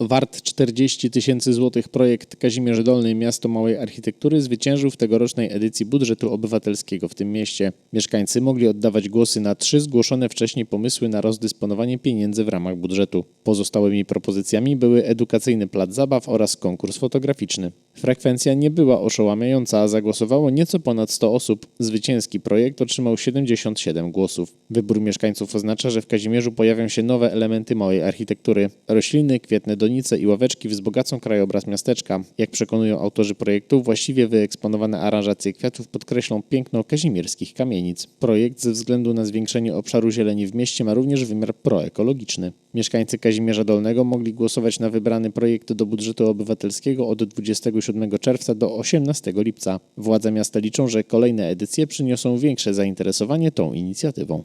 Wart 40 tysięcy złotych projekt Kazimierz Dolny Miasto Małej Architektury zwyciężył w tegorocznej edycji budżetu obywatelskiego w tym mieście. Mieszkańcy mogli oddawać głosy na trzy zgłoszone wcześniej pomysły na rozdysponowanie pieniędzy w ramach budżetu. Pozostałymi propozycjami były edukacyjny plac zabaw oraz konkurs fotograficzny. Frekwencja nie była oszałamiająca, a zagłosowało nieco ponad 100 osób. Zwycięski projekt otrzymał 77 głosów. Wybór mieszkańców oznacza, że w Kazimierzu pojawią się nowe elementy małej architektury. Rośliny, kwietne donice i ławeczki wzbogacą krajobraz miasteczka. Jak przekonują autorzy projektu, właściwie wyeksponowane aranżacje kwiatów podkreślą piękno kazimierskich kamienic. Projekt ze względu na zwiększenie obszaru zieleni w mieście ma również wymiar proekologiczny. Mieszkańcy Kazimierza Dolnego mogli głosować na wybrany projekt do budżetu obywatelskiego od 27 czerwca do 18 lipca. Władze miasta liczą, że kolejne edycje przyniosą większe zainteresowanie tą inicjatywą.